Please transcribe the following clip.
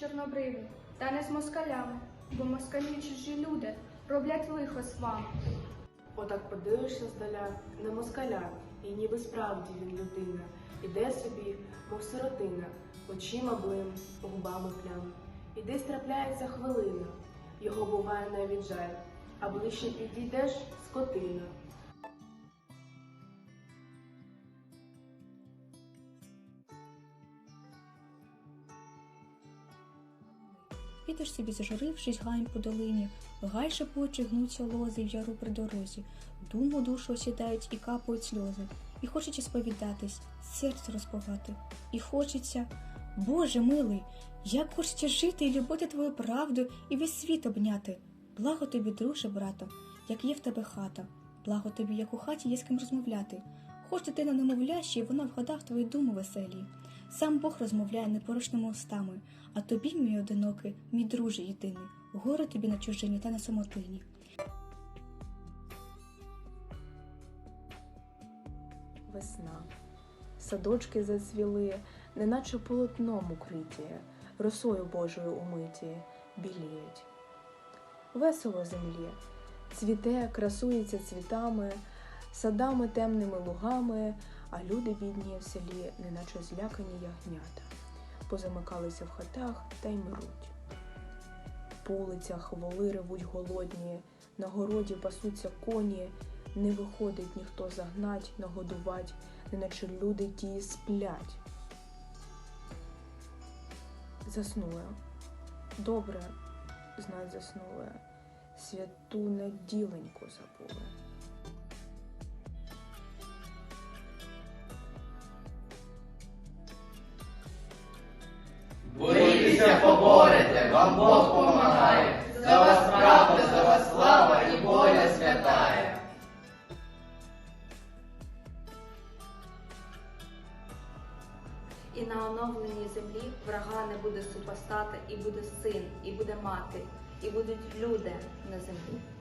чорнобриві, та не з москалями, бо москалі чужі люди роблять лихо з вами. Отак подивишся здаля на москаля, і ніби справді він людина. Іде собі, мов сиротина, очима блим, губами плям. І десь трапляється хвилина, його буває навіть жаль, а ближче підійдеш скотина. Ідеш собі зажурившись гаєм по долині, гай шепоче гнуться лози в яру при дорозі, думу душу осідають і капають сльози, і хочеться сповідатись, серце розповати, і хочеться, Боже милий, як хочеться жити і любити твою правду і весь світ обняти. Благо тобі, друже, брато, як є в тебе хата, благо тобі, як у хаті є з ким розмовляти. Хоч дитина немовляща, і вона вгадав твої думи веселі. Сам Бог розмовляє непорушними устами, а тобі, мій одинокий, мій друже єдиний, горе тобі на чужині та на самотині. Весна. Садочки зацвіли, неначе полотном укриті, росою Божою умиті, біліють. Весело землі, цвіте, красується цвітами, садами темними лугами, а люди бідні в селі, неначе злякані ягнята, позамикалися в хатах та й мруть. По вулицях воли ревуть голодні, на городі пасуться коні, не виходить ніхто загнать, нагодувать, неначе люди ті сплять. Заснули. Добре, знать заснули. Святу неділеньку забули. Борітеся, поборете, вам Бог помагає, за вас правда, за вас слава і воля святає. І на оновленій землі врага не буде супостата, і буде син, і буде мати, і будуть люди на землі.